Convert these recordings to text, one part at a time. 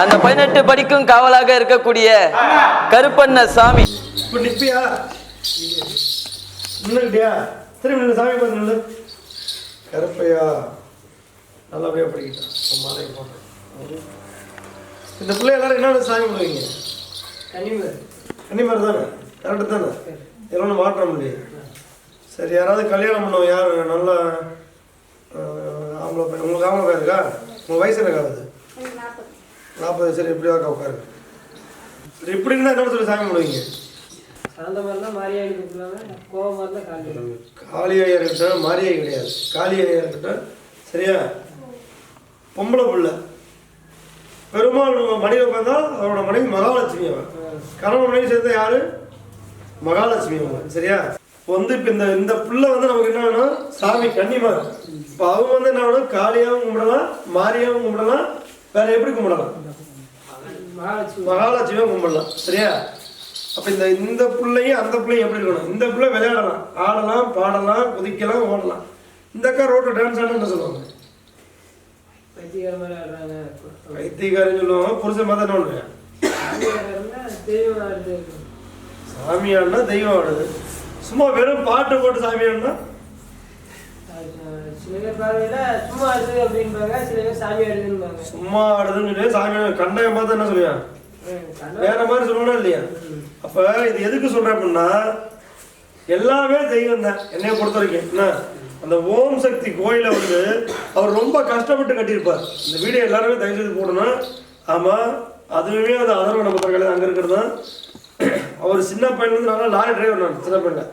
அந்த பதினெட்டு படிக்கும் காவலாக இருக்கக்கூடிய கருப்பண்ண சாமி. கருப்பையா? நல்லபடியாக படிக்கிட்டான் மாலையை போட்டேன். இந்த பிள்ளை எல்லாரும் என்ன சாமி பண்ணுவீங்க கன்னிமார் தானே? கரெக்டு தானே? இதெல்லாம் ஒண்ணும் மாற்றம் இல்லையே சரி யாராவது கல்யாணம் பண்ணவங்க யார்? நல்ல ஆம்பளை பையன். உங்களுக்கு ஆம்பளை பையன் இருக்கா? உங்கள் வயசு எனக்கு ஆகுது நாற்பது சரி எப்படி வாக்கா உட்காரு. சரி இப்படி இருந்தால் என்ன சொல்லி சாமி பண்ணுவீங்க சாந்தமாக இருந்தால் மாரியாடி கூப்பிடுவாங்க கோபமாக இருந்தால் காலி காளி ஐயா இருக்கட்ட மாரியை கிடையாது. காளி ஐயா இருக்கட்ட சரியா? பொம்பளை பிள்ளை. பெருமாள் மனைவி உட்காந்தா அவரோட மனைவி மகாலட்சுமி அவன். கணவன் மனைவி சேர்ந்த யாரு? மகாலட்சுமி அவன் சரியா? வந்து இப்போ இந்த இந்த பிள்ளை வந்து நமக்கு என்ன வேணும்? சாமி கன்னிமார் இப்போ அவங்க வந்து என்ன வேணும்? காளியாவும் கும்பிடலாம் மாரியாவும் கும்பிடலாம் வேற எப்படி கும்பிடலாம்? மகாலட்சுமி மகாலட்சுமியும் கும்பிடலாம் சரியா? அப்ப இந்த இந்த பிள்ளையும் அந்த பிள்ளையும் எப்படி இருக்கணும்? இந்த பிள்ளை விளையாடலாம். ஆடலாம் பாடலாம் குதிக்கலாம் ஓடலாம். இந்த அக்கா ரோட்டு டான்ஸ் ஆடணும் என்ன சொல்லுவாங்க? பைத்தியக்கார மாதிரி ஆடுறாங்க வைத்தியக்காரன்னு சொல்லுவாங்க புருஷன் பார்த்தா ஆடுது சாமி ஆடினா தெய்வம் ஆடுது சும்மா வெறும் பாட்டு போட்டு சாமி ஆடினா சில பேர் பார்வையில் சும்மா ஆடுது அப்படின்பாங்க சில பேர் சாமி ஆடுதுன்பாங்க சும்மா ஆடுதுன்னு சாமி கண்டையம் பார்த்தா என்ன சொல்லுவான் வேற மாதிரி சொல்லணும் இல்லையா? அப்ப இது எதுக்கு சொல்றேன் அப்படின்னா எல்லாமே தெய்வம் தான். என்னைய பொறுத்த வரைக்கும். என்ன? அந்த ஓம் சக்தி கோயிலை வந்து அவர் ரொம்ப கஷ்டப்பட்டு கட்டியிருப்பார். இந்த வீடியோ எல்லாருமே தயவு செய்து போடணும். ஆமா அதுவுமே அது அதர்வ நம்ம அங்க இருக்கிறது தான். அவர் சின்ன பையன் வந்து நல்லா லாரி டிரைவர் நான் சின்ன பையன்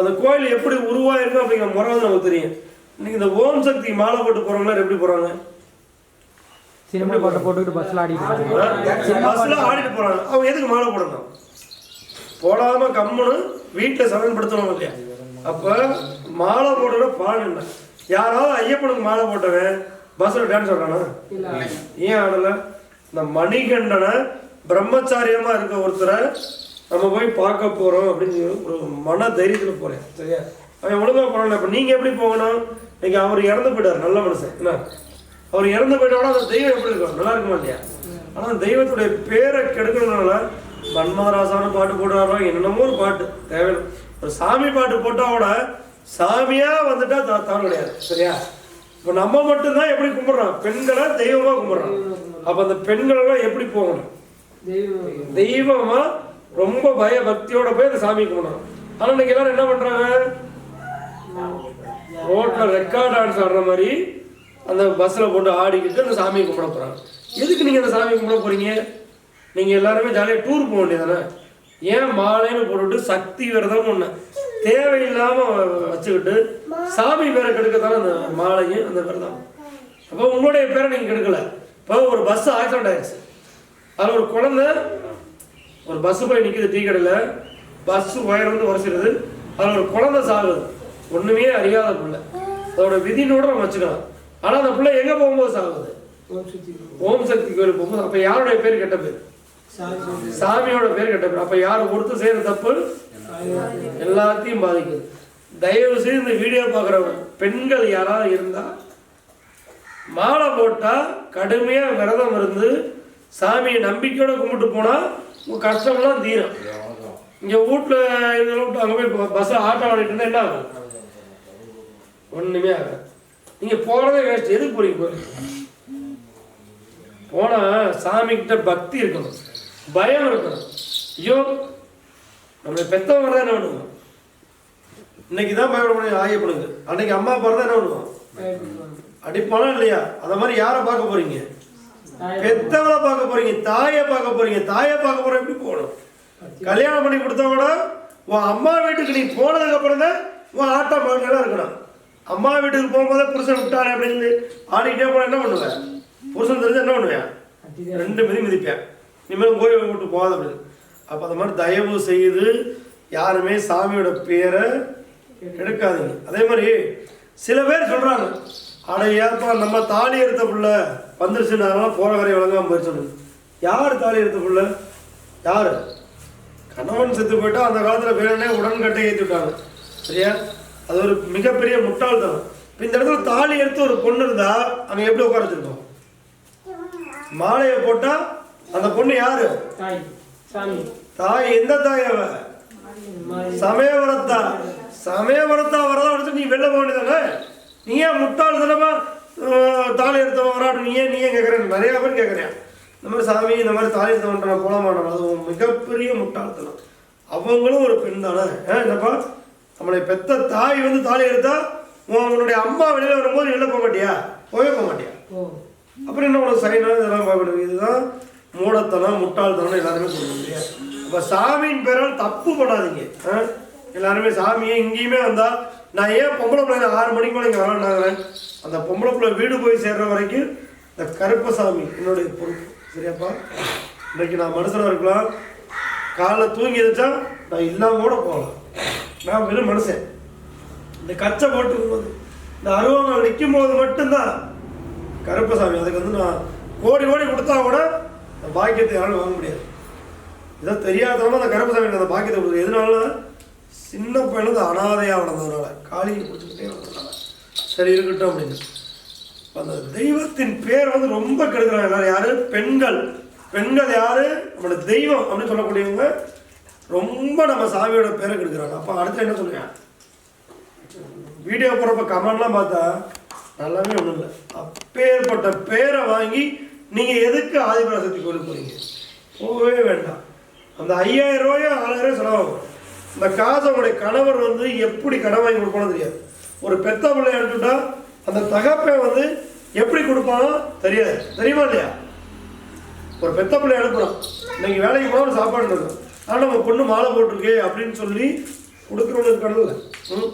அந்த கோயில் எப்படி உருவாயிருக்கு அப்படிங்கிற முறை வந்து நமக்கு தெரியும். இன்னைக்கு இந்த ஓம் சக்தி மாலை போட்டு போறவங்களா எப்படி போறாங்க? சினிமா பாட்டை போட்டுக்கிட்டு பஸ்ல ஆடிட்டு பஸ்ல ஆடிட்டு போறாங்க. அவங்க எதுக்கு மாலை போடணும்? போடாம கம்முன்னு வீட்டுல சமன்படுத்தணும் இல்லையா? அப்ப மாலை போடுற பாடு என்ன? யாராவது ஐயப்பனுக்கு மாலை போட்டவன் பஸ்ல டான்ஸ் ஆடுறானா? ஏன் ஆடல? இந்த மணிகண்டனை பிரம்மச்சாரியமா இருக்க ஒருத்தரை நம்ம போய் பார்க்க போறோம் அப்படின்னு ஒரு மன தைரியத்துல போறேன் சரியா? அவன் ஒழுங்கா போனான் இப்ப நீங்க எப்படி போகணும்? இன்னைக்கு அவர் இறந்து போயிட்டாரு நல்ல மனுஷன். என்ன? அவர் இறந்து போயிட்டோட அந்த தெய்வம் எப்படி இருக்கும்? நல்லா இருக்குமா இல்லையா? ஆனா அந்த தெய்வத்துடைய பேரை கெடுக்கணும்னால மன்மதராசான பாட்டு போடுறாரோ என்னென்னமோ ஒரு பாட்டு தேவையில்லை. ஒரு சாமி பாட்டு போட்டா கூட சாமியா வந்துட்டா த- தவறு கிடையாது சரியா? இப்போ நம்ம மட்டும்தான் எப்படி கும்பிடுறோம்? பெண்களை தெய்வமா கும்பிடுறோம். அப்ப அந்த பெண்கள் எல்லாம் எப்படி போகணும்? தெய்வம் தெய்வமா ரொம்ப பய பக்தியோட போய் அந்த சாமி கும்பிடணும். ஆனா இன்னைக்கு எல்லாரும் என்ன பண்றாங்க? ரோட்ல ரெக்கார்ட் டான்ஸ் ஆடுற மாதிரி அந்த பஸ்ல போட்டு ஆடிக்கிட்டு அந்த சாமியை கும்பிட போறாங்க. எதுக்கு நீங்க அந்த சாமி கும்பிட போறீங்க? நீங்க எல்லாருமே ஜாலியாக டூர் போக வேண்டியதானே ஏன் மாலைன்னு போட்டுட்டு சக்தி விரதம் ஒண்ணு. தேவையில்லாம வச்சுக்கிட்டு சாமி பேரை கெடுக்கத்தானே அந்த மாலையும் அந்த விரதம் அப்போ உங்களுடைய பேரை நீங்க கெடுக்கல. இப்போ ஒரு பஸ் ஆக்சிடென்ட் ஆயிடுச்சு. அதில் ஒரு குழந்தை ஒரு பஸ் போய் நிற்குது டீ கடையில் பஸ் உயர்ந்து உரசிடுது. அதில் ஒரு குழந்தை சாகுது. ஒன்றுமே அறியாத பிள்ளை. அதோட விதினோட நம்ம வச்சுக்கலாம். ஆனால் அந்த பிள்ளை எங்கே போகும்போது சாகுது? ஓம் சக்தி கோயில் போகும்போது. அப்போ யாருடைய பேர் கெட்ட பேர்? சாமியோட பேர் கெட்ட பேர். அப்போ யார் ஒருத்தர் செய்கிற தப்பு? எல்லாத்தையும். பாதிக்குது. தயவு செய்து இந்த வீடியோ பார்க்குற பெண்கள் யாராவது இருந்தால் மாலை போட்டால் கடுமையாக விரதம் இருந்து சாமியை நம்பிக்கையோட கும்பிட்டு போனால் உங்கள் கஷ்டம்லாம் தீரும். இங்கே வீட்டில் இதில் விட்டு அங்கே போய் பஸ் ஆட்டோ ஆடிட்டு இருந்தால் என்ன ஆகும்? ஒன்றுமே ஆகாது. நீங்கள் போகிறதே வேஸ்ட் எதுக்கு போறீங்க கோயிலுக்கு போனால் சாமிக்கிட்ட பக்தி இருக்கணும். பயம் இருக்கணும். ஐயோ நம்மளை பெத்தவங்க தான் என்ன பண்ணுவோம். இன்னைக்கு தான் பயப்பட முடியும் ஆயப்படுங்க அன்னைக்கு அம்மா அப்பா தான் என்ன பண்ணுவோம்? அடிப்பானா இல்லையா? அத மாதிரி யாரை பார்க்க போறீங்க? பெத்தவளை பார்க்க போறீங்க தாயை பார்க்க போறீங்க தாயை பார்க்க போற எப்படி போகணும்? கல்யாணம் பண்ணி கொடுத்தவங்க உன் அம்மா வீட்டுக்கு நீ போனதுக்கு அப்புறம் தான் உன் ஆட்டம் பாடலாம் இருக்கணும். அம்மா வீட்டுக்கு போகும்போதே புருஷன் விட்டானே அப்படின்னு ஆடிக்கிட்டே போனா என்ன பண்ணுவேன்? புருஷன் தெரிஞ்சு என்ன பண்ணுவேன்? ரெண்டு மிதி மிதிப்பேன். இனிமேல் கோயில் விட்டு போகாத அப்படின்னு அப்போ அந்த மாதிரி தயவு செய்து யாருமே சாமியோட பேரை எடுக்காதீங்க. அதே மாதிரி சில பேர் சொல்றாங்க அட ஏப்பா நம்ம தாலி எடுத்த புள்ள வந்துருச்சுனால போற வரை விளங்காம போயிடுச்சு யார் தாலி எடுத்த புள்ள? யாரு? கணவன் செத்து போயிட்டா அந்த காலத்துல வேணுனே உடன்கட்டை ஏற்றி விட்டாங்க. சரியா? அது ஒரு மிகப்பெரிய முட்டாள்தனம். இப்ப இந்த இடத்துல தாலி எடுத்து ஒரு பொண்ணு இருந்தா அங்க எப்படி உட்கார வச்சிருக்கோம்? மாலையை போட்டா அந்த பொண்ணு யாரு? தாய். எந்த தாய் அவ? மாதிரி சமயபுரத்தா சமயபுரத்தா வரதா எடுத்து நீ வெளில போக வேண்டியதானே நீ ஏன் முட்டாள் தினமா தாலி எடுத்தவன் வராட்டு நீ ஏன் நீ ஏன் கேட்குறேன் நிறைய பேர் கேட்குறேன் இந்த மாதிரி சாமி இந்த மாதிரி தாலி எடுத்தவன் நான் போக மாட்டேன். அது மிகப்பெரிய முட்டாள்தனம். அவங்களும் ஒரு பெண் தானே? என்னப்பா? நம்மளை பெத்த தாய் வந்து தாலி எடுத்தா உன் உன்னுடைய அம்மா வெளியில வரும்போது வெளில போக மாட்டியா? போகவே போக மாட்டியா? அப்புறம் என்ன உனக்கு சைனா இதெல்லாம் பார்க்கணும் இதுதான் மூடத்தனம் முட்டாள்தனம் எல்லாருமே சொல்லுவாங்க இல்லையா? அப்போ சாமியின் பேரால் தப்பு பண்ணாதீங்க? எல்லாருமே சாமியே இங்கேயுமே வந்தா நான் ஏன் பொம்பளை பிள்ளை ஆறு மணிக்கு மேலே இங்கே வரேன்னாங்கிறேன் அந்த பொம்பளை பிள்ளை வீடு போய் சேர்ற வரைக்கும் இந்த கருப்பசாமி என்னுடைய பொறுப்பு. சரியாப்பா? இன்னைக்கு நான் மனுஷனாக இருக்கலாம். காலைல தூங்கி எழுச்சா நான் இல்லாமல் கூட போகலாம். நான் வெறும் மனுஷன். இந்த கச்சை போட்டு போது இந்த அருவாங்க நிற்கும் போது மட்டும்தான் கருப்பசாமி. அதுக்கு வந்து நான் கோடி கோடி கொடுத்தா கூட அந்த பாக்கியத்தை யாரும் வாங்க முடியாது. இதை தெரியாதவங்க அந்த கருப்பசாமி அந்த பாக்கியத்தை கொடுக்குது. எதனால? சின்ன பையனுக்கு அனாதையாக வளர்ந்ததுனால காளியை பிடிச்சிக்கிட்டே வளர்ந்ததுனால சரி இருக்கட்டும் அப்படின்னு. அந்த தெய்வத்தின் பேர் வந்து ரொம்ப கெடுக்கிறாங்க. எல்லாரும் யாரு? பெண்கள். பெண்கள் யாரு? நம்மளோட தெய்வம் அப்படின்னு சொல்லக்கூடியவங்க ரொம்ப நம்ம சாமியோட பேரை கெடுக்கிறாங்க. அப்போ அடுத்து என்ன சொல்லுங்க? வீடியோ போகிறப்ப கமெண்ட்லாம் பார்த்தா நல்லாவே ஒன்றும் இல்லை. அப்பேற்பட்ட பேரை வாங்கி நீங்கள் எதுக்கு ஆதிபராசக்தி கோயிலுக்கு போகிறீங்க போகவே வேண்டாம். அந்த ஐயாயிரம் ரூபாயோ ஆறாயிரம் செலவாகும். இந்த காசை கணவர் வந்து எப்படி கடன் வாங்கி கொடுப்பானு தெரியாது. ஒரு பெத்த பிள்ளைய அனுப்பிட்டா அந்த தகப்பை வந்து எப்படி கொடுப்பானோ தெரியாது. தெரியுமா இல்லையா? ஒரு பெத்த பிள்ளைய அனுப்புறோம் இன்னைக்கு வேலைக்கு போனால் ஒரு சாப்பாடு இருக்கும் ஆனால் நம்ம பொண்ணு மாலை போட்டிருக்கே அப்படின்னு சொல்லி கொடுக்குறவங்க இருக்காங்கல்ல ம்?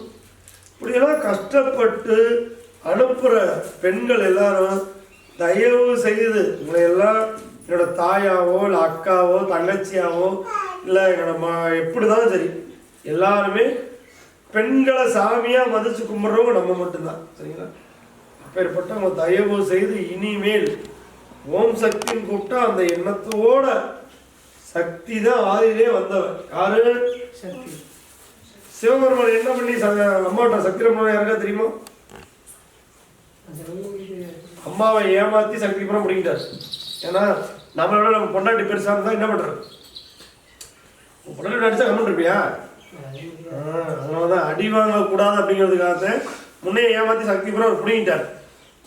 இப்படியெல்லாம் கஷ்டப்பட்டு அனுப்புகிற பெண்கள் எல்லாரும் தயவு செய்து உங்களை எல்லாம் என்னோட தாயாவோ இல்லை அக்காவோ தங்கச்சியாவோ இல்லை என்னோட மா எப்படி தான் சரி எல்லாருமே பெண்களை சாமியாக மதித்து கும்பிட்றவங்க நம்ம மட்டும்தான் சரிங்களா? அப்பேற்பட்டவங்க தயவு செய்து இனிமேல் ஓம் சக்தின்னு கூப்பிட்டா அந்த எண்ணத்தோட சக்தி தான் ஆதியிலே வந்தவன் யாரு? சக்தி. சிவபெருமான் என்ன பண்ணி அம்மாட்ட சக்தி ரமணன் யாருக்கா தெரியுமா? அம்மாவை ஏமாத்தி சக்தி புறம் முடிக்கிட்டார் ஏன்னா நம்மளோட நம்ம பொண்டாட்டி பெருசா இருந்தா என்ன பண்றது? உன் பொண்டாட்டி நடிச்சா கம்மன் இருப்பியா? அதனாலதான் அடி வாங்கக்கூடாது அப்படிங்கிறதுக்காக முன்னே ஏமாத்தி சக்தி புறம் அவர் புடிங்கிட்டார்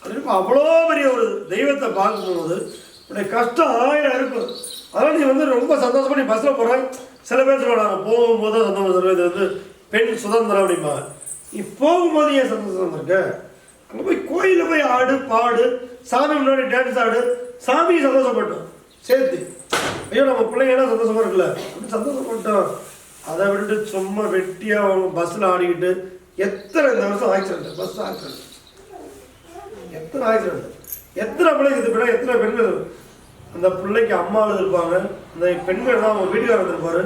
அது இப்போ அவ்வளோ பெரிய ஒரு தெய்வத்தை பார்க்கும்போது உடைய கஷ்டம் ஆயிரம் இருக்கும். அதனால் நீ வந்து ரொம்ப சந்தோஷமா நீ பஸ்ஸில் போகிறேன் சில பேர் சொல்லுவாங்க போகும்போது தான் சந்தோஷம் சில இது வந்து பெண் சுதந்திரம் அப்படிம்பாங்க. நீ போகும்போது ஏன் சந்தோஷம் இருக்க? அங்கே போய் கோயிலில் போய் ஆடு பாடு சாமி முன்னாடி டான்ஸ் ஆடு சாமி சந்தோஷப்பட்டோம் சேர்த்து. ஐயோ நம்ம பிள்ளைங்க சந்தோஷமா இருக்குல்ல? அப்படி சந்தோஷப்பட்டோம் அதை விட்டுட்டு சும்மா வெட்டியாக அவங்க பஸ்ஸில் ஆடிக்கிட்டு எத்தனை இந்த வருஷம் ஆக்சிடென்ட் பஸ் ஆக்சிடென்ட் எத்தனை ஆக்சிடென்ட் எத்தனை பிள்ளைங்க இது பிள்ளை எத்தனை பெண்கள்? அந்த பிள்ளைக்கு அம்மா இருப்பாங்க அந்த பெண்கள் தான் அவங்க வீட்டுக்காரர் இருப்பாரு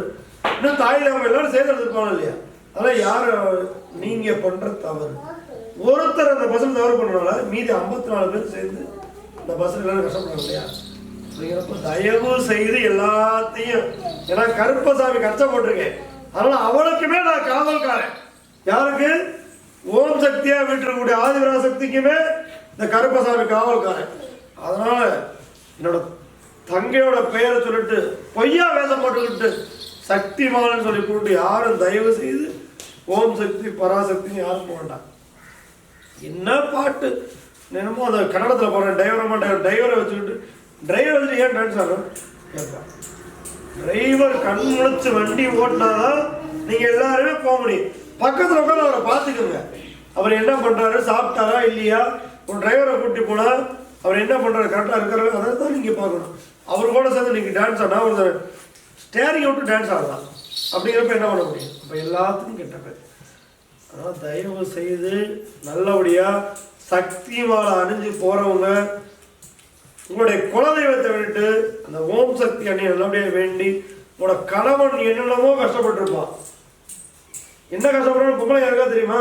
இன்னும் தாயில் அவங்க எல்லாரும் சேர்ந்து இருப்பாங்க இல்லையா? அதெல்லாம் யார்? நீங்க பண்ற தவறு. ஒருத்தர் அந்த பஸ்ஸில் தவறு பண்ணனால மீதி ஐம்பத்தி நாலு பேர் சேர்ந்து அந்த பஸ்ஸில் எல்லாரும் கஷ்டப்படுறாங்க இல்லையா? அப்படிங்கிறப்ப தயவு செய்து எல்லாத்தையும் ஏன்னா கருப்பசாமி கஷ்டப்பட்டிருக்கேன் அதனால் அவளுக்குமே நான் காவல்காரன். யாருக்கு? ஓம் சக்தியாக வீட்டிருக்கக்கூடிய ஆதிவராசக்திக்குமே இந்த கருப்பசாமி காவல்காரன். அதனால் என்னோட தங்கையோட பெயரை சொல்லிட்டு பொய்யா வேதம் போட்டுக்கிட்டு சக்திமான்னு சொல்லி கூப்பிட்டு யாரும் தயவு செய்து ஓம் சக்தி பராசக்தின்னு யாரும் போக வேண்டாம். என்ன பாட்டு? என்னமோ அந்த கன்னடத்தில் போகிறேன் டிரைவரை மாட்டேன் டிரைவரை வச்சுக்கிட்டு டிரைவர் வச்சுட்டு ஏன் டான்ஸ் ஆடுறோம்? கேட்பேன் டிரைவர் கண் முழிச்சு வண்டி ஓட்டினாதான் நீங்க எல்லாருமே போக முடியும். பக்கத்துல உட்காந்து அவரை பார்த்துக்கோங்க. அவர் என்ன பண்றாரு சாப்பிட்டாரா இல்லையா? ஒரு டிரைவரை கூட்டி போனா அவர் என்ன பண்றாரு கரெக்டா இருக்கிறாரு அதை தான் நீங்க பார்க்கணும். அவர் கூட சேர்ந்து நீங்க டான்ஸ் ஆனா ஒரு ஸ்டேரிங் விட்டு டான்ஸ் ஆடலாம். அப்படிங்கிறப்ப என்ன பண்ண முடியும்? அப்ப எல்லாத்துக்கும் கெட்ட பேர். தயவு செய்து நல்லபடியாக சக்தி மாலை அணிஞ்சு போகிறவங்க உங்களுடைய குலதெய்வத்தை விட்டு அந்த ஓம் சக்தி அண்ணி நல்லபடியாக வேண்டி உங்களோட கணவன் என்னென்னமோ கஷ்டப்பட்டுருப்பான். என்ன கஷ்டப்படுறோம் பொம்பளை யாருக்கா தெரியுமா?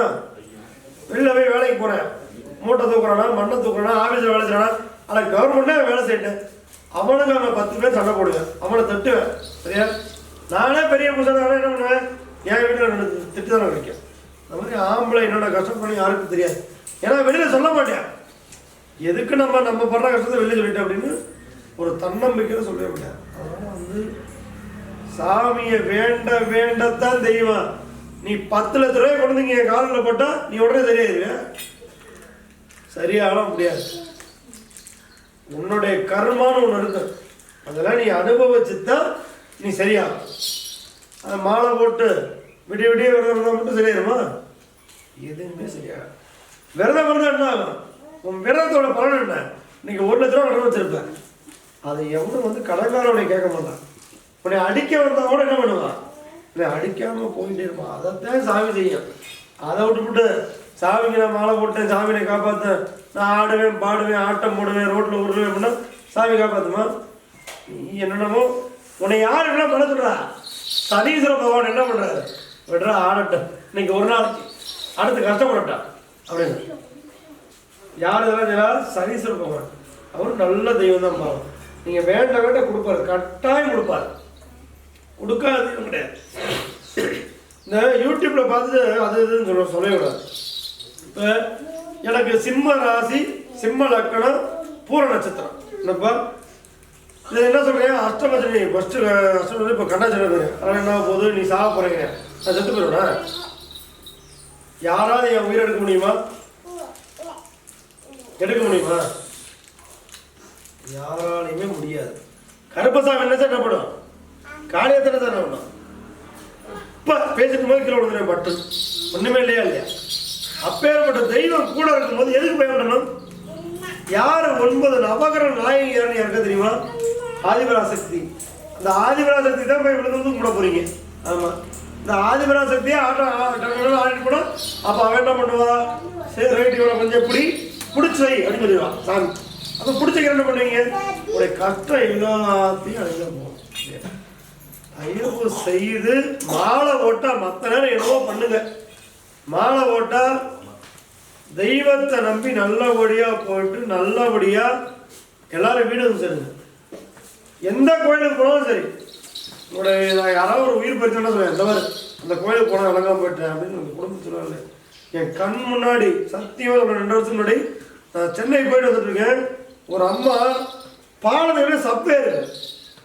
வெளில போய் வேலைக்கு போகிறேன் மூட்டை தூக்குறானா மண்ணை தூக்குறானா ஆஃபீஸில் வேலை செய்யறானா ஆனால் கவர்மெண்ட்டே வேலை செய்யிட்டேன். அவனுக்கு அவனை பத்து பேர் சண்டை போடுவேன். அவனை திட்டுவேன். சரியா? நானே பெரிய புதுசாக என்ன பண்ணுவேன்? என் வீட்டில் ரெண்டு திட்டு தானே கிடைக்கும் இந்த மாதிரி ஆம்பளை என்னோட கஷ்டப்படுறேன் யாருக்கும் தெரியாது. ஏன்னா வெளியில் சொல்ல மாட்டேன். எதுக்கு நம்ம நம்ம படுற கஷ்டத்தை வெளியே சொல்லிட்டோம் அப்படின்னு ஒரு தன்னம்பிக்கையில சொல்லவே முடியாது அதனால வந்து சாமியை வேண்ட வேண்டத்தான் தெய்வம். நீ பத்து லட்ச ரூபாய் கொண்டு வந்து என் காலில் போட்டால் நீ உடனே சரியாயிருவியா சரியாக முடியாது. உன்னுடைய கர்மான்னு ஒன்று இருக்கு. அதெல்லாம் நீ அனுபவிச்சு தான் நீ சரியாகும். அது மாலை போட்டு விடிய விடிய விரதம் இருந்தால் மட்டும் சரியாயிருமா? எதுவுமே சரியாகும் விரதம் விரதம் என்ன ஆகும்? உன் விரதத்தோட பலன் என்ன? இன்னைக்கு ஒரு லட்ச ரூபா கடன் வச்சிருப்பேன். அதை எவனும் வந்து கடன்காரனை கேட்க மாட்டான். உன்னை அடிக்க வந்தா கூட என்ன பண்ணுவான் இல்லை அடிக்காம போயிட்டே இருப்பான். அதைத்தான் சாமி செய்யும். அதை விட்டுவிட்டு சாமிக்கு நான் மாலை போட்டேன் சாமியை காப்பாத்தேன் நான் ஆடுவேன் பாடுவேன் ஆட்டம் போடுவேன் ரோட்ல விடுவேன் அப்படின்னா சாமி காப்பாத்துமா? நீ என்னென்னமோ உன்னை யார் என்ன பண்ண சொல்றா? சனீஸ்வர பகவான் என்ன பண்றாரு? விடுறா ஆடட்டும். இன்னைக்கு ஒரு நாளைக்கு. அடுத்து கஷ்டப்படட்டா அப்படின்னு. யார் இதெல்லாம் செய்யறா சனீஸ்வர பகவான் அவர் நல்ல தெய்வம் தான் பாவம். நீங்கள் வேண்ட வேண்ட கொடுப்பாரு. கட்டாயம் கொடுப்பாரு. கொடுக்காது கிடையாது. இந்த யூடியூப்பில் பார்த்துட்டு அது இதுன்னு சொல்ல சொல்லக்கூடாது இப்போ எனக்கு சிம்ம ராசி சிம்ம லக்கணம் பூர நட்சத்திரம். என்னப்பா? இது என்ன சொல்றேன் அஷ்டமச்சனி ஃபஸ்ட்டு அஷ்டமச்சனி இப்போ கண்ணாச்சனி அதனால் என்ன போகுது? நீ சாக போகிறீங்க நான் செத்து போயிடுவேன்? யாராவது என் உயிர் எடுக்க முடியுமா? எடுக்க முடியுமா? யாராலையுமே முடியாது. கருப்பசாமி என்ன சார் என்ன பண்ணும் காளியத்தனை சார் என்ன பண்ணும் இப்ப பேசிட்டு போது கீழே விழுந்துறேன் பட்டு. ஒன்றுமே இல்லையா இல்லையா? அப்பேற்பட்ட தெய்வம் கூட இருக்கும்போது எதுக்கு பயப்படணும் யார் ஒன்பது நவகர நாயகி யாருன்னு யாருக்கா தெரியுமா? ஆதிபராசக்தி. அந்த ஆதிபராசக்தி தான் போய் விழுந்து கூட போறீங்க. ஆமாம் இந்த ஆதிபராசக்தியை ஆட்டம் ஆட்டம் ஆடிட்டு போனோம் அப்போ அவன் என்ன பண்ணுவா? சரி ரைட் இவ்வளோ கொஞ்சம் எப்படி பிடிச்சி வை அப்படின்னு சொல்லிடுவான் சாமி அப்போ பிடிச்சிக்க என்ன பண்ணுவீங்க? உடைய கஷ்டம் எல்லாத்தையும் அழகாக போகும் தயவு செய்து மாலை ஓட்டா மற்ற நேரம் என்னவோ பண்ணுங்க. மாலை ஓட்டா தெய்வத்தை நம்பி நல்லபடியா போயிட்டு நல்லபடியா எல்லாரும் வீடு வந்து சேருங்க. எந்த கோயிலுக்கு போனாலும் சரி. உங்களுடைய நான் யாராவது ஒரு உயிர் பறிச்சோன்னா சொல்லுவேன்? இந்த மாதிரி அந்த கோயிலுக்கு போனால் விளங்காம போயிட்டேன் அப்படின்னு உங்க குடும்பத்தில் சொல்லுவாங்க என் கண் முன்னாடி சத்தியமாக ஒரு ரெண்டு வருஷம் முன்னாடி நான் சென்னை போயிட்டு வந்துட்டுருக்கேன். ஒரு அம்மா பாலத்தை சப்பே இருக்கு.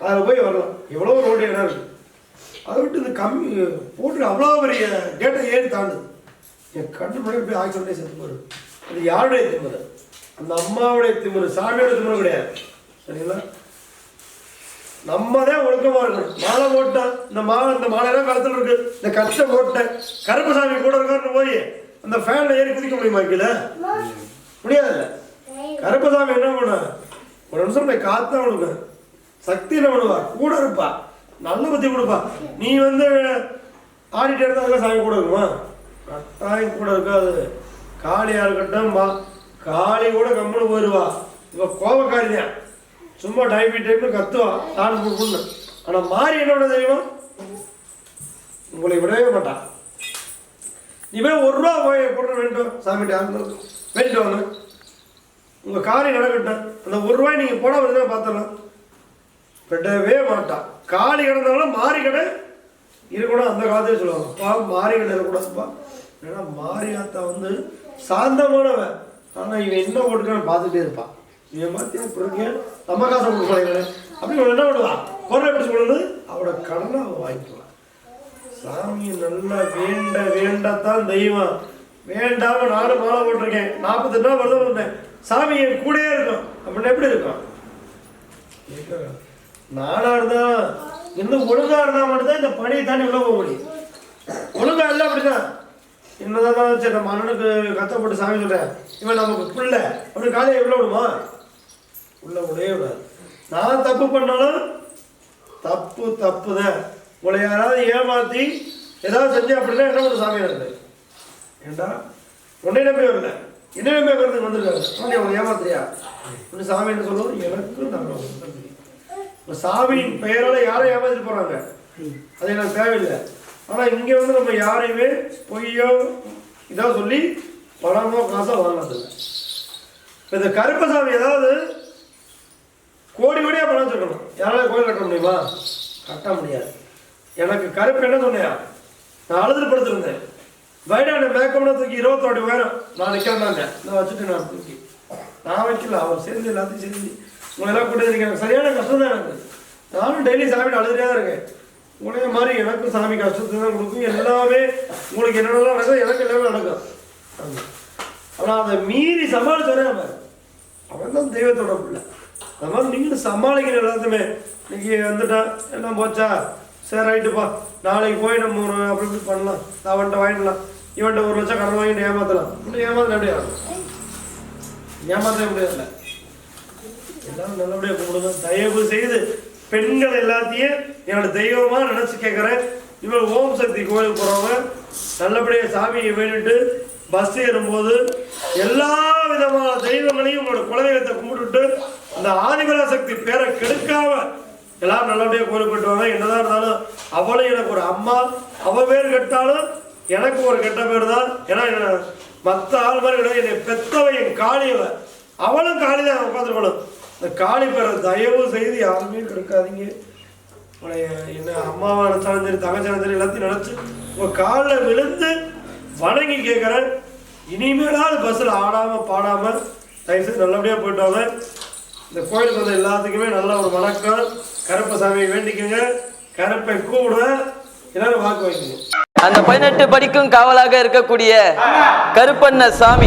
அதில் போய் வரலாம். எவ்வளோ ரோடு இடம் இருக்கு. அதை விட்டு இந்த கம்மி போட்டு அவ்வளோ பெரிய கேட்டை ஏறி தாண்டுது. என் கண்ணு முன்னாடி போய் ஆக்சிடென்டே செத்து போயிரு அது யாருடைய திமுறை அந்த அம்மாவுடைய திமுறை சாமியோட திமுறை கிடையாது. சரிங்களா? நம்ம தான் ஒழுக்கமாக இருக்கணும். மாலை போட்டேன் இந்த மாலை இந்த மாலை தான் கழுத்துல இருக்கு. இந்த கச்சை போட்டேன் கருப்பசாமி கூட இருக்காருன்னு போய் அந்த ஃபேன்ல ஏறி குதிக்க முடியுமா கீழே? முடியாதுல்ல. கருப்பசாமி என்ன பண்ண ஒரு நிமிஷம் போய் காத்தா விடுங்க சக்தி என்ன பண்ணுவா? கூட இருப்பா. நல்ல புத்தி கொடுப்பா. நீ வந்து ஆடிட்டு இருந்தா சாமி கூட இருக்குமா? கட்டாயம் கூட இருக்காது. காளியா இருக்கட்டும் வா. காளி கூட கம்முன்னு போயிடுவா இவ கோபக்காரி தான் சும்மா டைப்பி டைப்னு கத்துவா. தான் கொடுக்கணும் ஆனா மாறி என்னோட தெரியுமா? உங்களை விடவே மாட்டான் போய் ஒரு ரூபா போய் போட்டு வேண்டும் சாமி வேண்டிட்டு வாங்க. உங்க காரியம் நடக்கட்டும். அந்த ஒரு ரூபாய் நீங்க போட வந்து பார்த்தலாம் விடவே மாட்டான். காளி கிடந்தாலும் மாறி கடை இருக்கணும் அந்த காலத்தையும் சொல்லுவாங்க. அப்பா மாறி கடை இருக்கக்கூடாதுப்பா ஏன்னா மாரியாத்தா வந்து சாந்தமானவன். ஆனா இவன் என்ன போட்டுக்கான்னு பார்த்துட்டே இருப்பான். இவன் மாத்தி பிறகு நம்ம காசை கொடுக்கல அப்படி இவன் என்ன பண்ணுவான்? பொருளை எப்படி சொல்லுது அவட கடனை அவன் வாங்கிக்குவான். சாமி நல்லா வேண்ட வேண்டத்தான் தெய்வம். வேண்டாம நானும் மாலை போட்டிருக்கேன். நாற்பத்தெட்டு நாள் விரதம் இருந்தேன். சாமி என் கூடயே இருக்கும். அப்படின்னு எப்படி இருக்கும்? நானா இருந்தா இன்னும் ஒழுங்கா இருந்தா மட்டும்தான் இந்த பணியை தாண்டி உள்ள போக முடியும். ஒழுங்கா இல்லை அப்படிதான் என்னதான் சரி நம்ம அண்ணனுக்கு கஷ்டப்பட்டு சாமி சொல்றேன். இவன் நமக்கு புள்ள. அப்படின்னு காலையை உள்ள விடுமா? உள்ள விடவே விடாது. நான் தப்பு பண்ணாலும் தப்பு தப்பு தான் உங்களை யாராவது ஏமாத்தி ஏதாவது செஞ்சு அப்படின்னா என்ன ஒரு சாமி இருக்கு ஏண்டா? உன்னை நம்பி வரல. என்ன நம்பி வரதுக்கு வந்திருக்காரு. நீ அவனை ஏமாத்துறியா? அப்படின்னு சாமி என்ன சொல்லுவோம் எனக்கும் நம்ம இப்போ சாமியின் பெயரால் யாரும் ஏமாத்திட்டு போகிறாங்க அது எனக்கு தேவையில்லை. ஆனால் இங்கே வந்து நம்ம யாரையுமே பொய்யோ இதாக சொல்லி பணமோ காசோ வாங்கினதில்லை இப்போ இந்த கருப்பசாமி ஏதாவது கோடி கோடியாக பணம் சொல்லணும் யாராவது கோயில் கட்ட முடியுமா? கட்ட முடியாது. எனக்கு கருப்பு என்ன சொன்னியா நான் அழுது படுத்திருந்தேன் வைடான மேக்கம்னா தூக்கி இருபத்தோடி உயரம் நான் நிற்கிறேன் நான் வச்சுட்டு நான் தூக்கி. நான் வைக்கல. அவர் சேர்ந்து எல்லாத்தையும் சேர்ந்து. உங்களை எல்லாம் கூட்டி சரியான கஷ்டம் தான் எனக்கு. நானும் டெய்லி சாமி அழுதுட்டே தான் இருக்கேன். உங்களே மாதிரி எனக்கும் சாமி கஷ்டத்தை தான் கொடுக்கும். எல்லாமே உங்களுக்கு என்னென்னலாம் நடக்கும் எனக்கு எல்லாமே நடக்கும். ஆனால் அதை மீறி சமாளிச்சோடனே அவன் அவன் தான் தெய்வத்தோட பிள்ளை. அது மாதிரி நீங்களும் சமாளிக்கிற எல்லாத்தையுமே. இன்னைக்கு வந்துட்டா எல்லாம் போச்சா? சரி ரைட்டுப்பா நாளைக்கு போய் நம்ம ஒரு அப்படி இப்படி பண்ணலாம். அவன்கிட்ட வாங்கிடலாம் இவன்கிட்ட ஒரு லட்சம் கடன் வாங்கிட்டு ஏமாத்தலாம். இன்னும் ஏமாத்த முடியாது ஏமாத்த முடியாதுல்ல எல்லாரும் நல்லபடியாக கும்பிடுங்க. தயவு செய்து பெண்கள் எல்லாத்தையும் என்னோட தெய்வமா நினச்சி கேட்குறேன் இவன் ஓம் சக்தி கோயிலுக்கு போகிறவங்க நல்லபடியாக சாமியை வேண்டிட்டு பஸ் ஏறும்போது எல்லா விதமான தெய்வங்களையும் உங்களோட குலதெய்வத்தை கும்பிட்டுட்டு அந்த ஆதிபராசக்தி பேரை கெடுக்காம எல்லாரும் நல்லபடியாக கோயிலுக்கு போயிட்டு வாங்க. என்னதான் இருந்தாலும் அவளும் எனக்கு ஒரு அம்மா அவள் பேர் கெட்டாலும் எனக்கு ஒரு கெட்ட பேர் தான். ஏன்னா என்ன மற்ற ஆள் மாதிரி கிடையாது. என்னை பெத்தவ என் காளியவ அவளும் காளி தான். உட்காந்துருக்கணும் இந்த காளி பேர் தயவு செய்து யாருமே கெடுக்காதீங்க. உடைய என்ன அம்மாவை நினச்சாலும் சரி தங்கச்சாலும் சரி எல்லாத்தையும் நினச்சி உங்கள் காலில் விழுந்து வணங்கி கேட்குறேன் இனிமேலாவது பஸ்ஸில் ஆடாமல் பாடாமல் தயவு செய்து நல்லபடியாக போயிட்டாங்க இந்த கோயிலுக்கு வந்த எல்லாத்துக்குமே நல்ல ஒரு வணக்கம். கருப்பசாமியை வேண்டிக்கோங்க. கருப்பை கூட எல்லாரும் வாக்கு வைக்கணும் அந்த பதினெட்டு படிக்கும் காவலாக இருக்கக்கூடிய கருப்பண்ண சாமி.